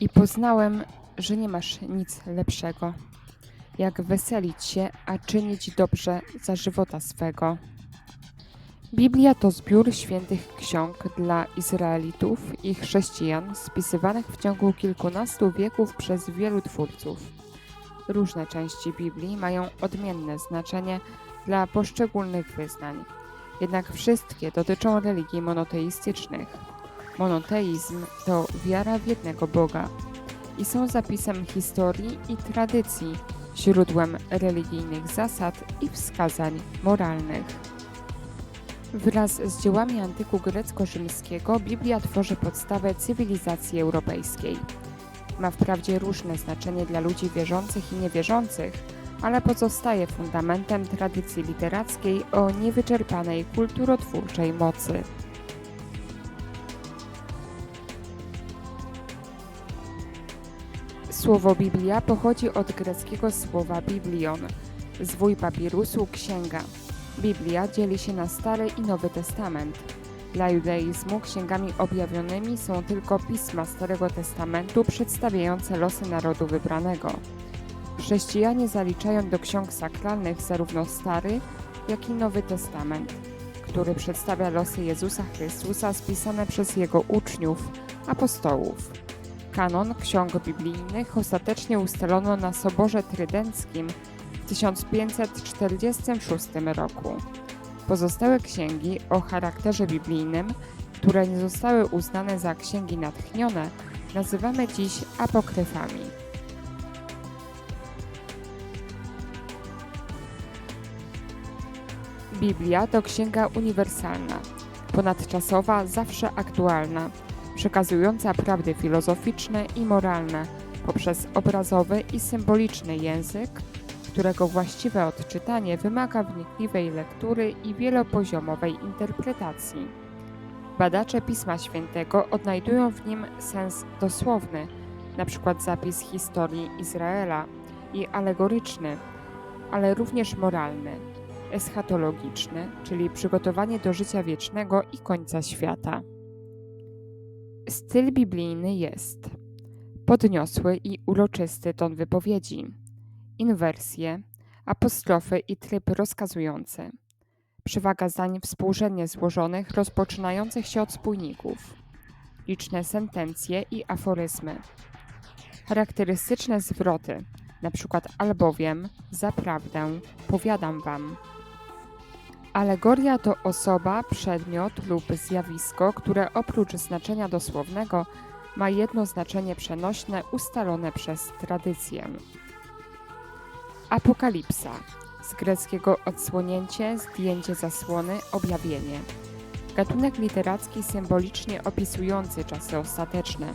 I poznałem, że nie masz nic lepszego, jak weselić się, a czynić dobrze za żywota swego. Biblia to zbiór świętych ksiąg dla Izraelitów i chrześcijan, spisywanych w ciągu kilkunastu wieków przez wielu twórców. Różne części Biblii mają odmienne znaczenie dla poszczególnych wyznań, jednak wszystkie dotyczą religii monoteistycznych. Monoteizm to wiara w jednego Boga i są zapisem historii i tradycji, źródłem religijnych zasad i wskazań moralnych. Wraz z dziełami antyku grecko-rzymskiego Biblia tworzy podstawę cywilizacji europejskiej. Ma wprawdzie różne znaczenie dla ludzi wierzących i niewierzących, ale pozostaje fundamentem tradycji literackiej o niewyczerpanej kulturotwórczej mocy. Słowo Biblia pochodzi od greckiego słowa biblion, zwój papirusu księga. Biblia dzieli się na Stary i Nowy Testament. Dla judaizmu księgami objawionymi są tylko pisma Starego Testamentu przedstawiające losy narodu wybranego. Chrześcijanie zaliczają do ksiąg sakralnych zarówno Stary, jak i Nowy Testament, który przedstawia losy Jezusa Chrystusa spisane przez jego uczniów, apostołów. Kanon ksiąg biblijnych ostatecznie ustalono na Soborze Trydenckim w 1546 roku. Pozostałe księgi o charakterze biblijnym, które nie zostały uznane za księgi natchnione, nazywamy dziś apokryfami. Biblia to księga uniwersalna, ponadczasowa, zawsze aktualna, przekazująca prawdy filozoficzne i moralne poprzez obrazowy i symboliczny język, którego właściwe odczytanie wymaga wnikliwej lektury i wielopoziomowej interpretacji. Badacze Pisma Świętego odnajdują w nim sens dosłowny, np. zapis historii Izraela, i alegoryczny, ale również moralny, eschatologiczny, czyli przygotowanie do życia wiecznego i końca świata. Styl biblijny jest podniosły i uroczysty ton wypowiedzi, inwersje, apostrofy i tryb rozkazujący, przewaga zdań współrzędnie złożonych rozpoczynających się od spójników, liczne sentencje i aforyzmy, charakterystyczne zwroty, np. albowiem, zaprawdę, powiadam wam. Alegoria to osoba, przedmiot lub zjawisko, które oprócz znaczenia dosłownego ma jedno znaczenie przenośne ustalone przez tradycję. Apokalipsa z greckiego odsłonięcie, zdjęcie zasłony, objawienie. Gatunek literacki symbolicznie opisujący czasy ostateczne,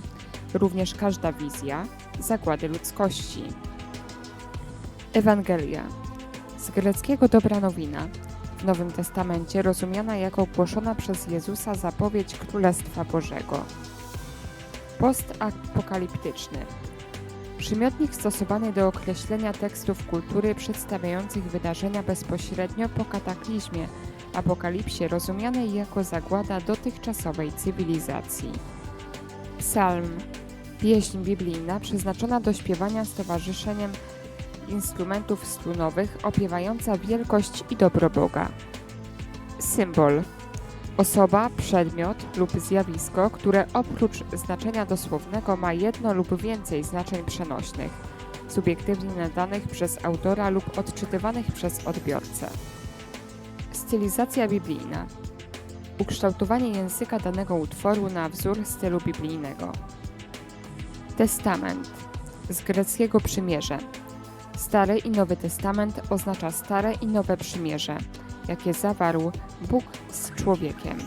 również każda wizja, zagłady ludzkości. Ewangelia z greckiego dobra nowina, w Nowym Testamencie rozumiana jako głoszona przez Jezusa zapowiedź Królestwa Bożego. Postapokaliptyczny. Przymiotnik stosowany do określenia tekstów kultury przedstawiających wydarzenia bezpośrednio po kataklizmie, apokalipsie rozumianej jako zagłada dotychczasowej cywilizacji. Psalm. Pieśń biblijna przeznaczona do śpiewania z towarzyszeniem instrumentów strunowych opiewająca wielkość i dobro Boga. Symbol. Osoba, przedmiot lub zjawisko, które oprócz znaczenia dosłownego ma jedno lub więcej znaczeń przenośnych, subiektywnie nadanych przez autora lub odczytywanych przez odbiorcę. Stylizacja biblijna. Ukształtowanie języka danego utworu na wzór stylu biblijnego. Testament. Z greckiego przymierze. Stary i Nowy Testament oznacza Stare i Nowe Przymierze, jakie zawarł Bóg z człowiekiem.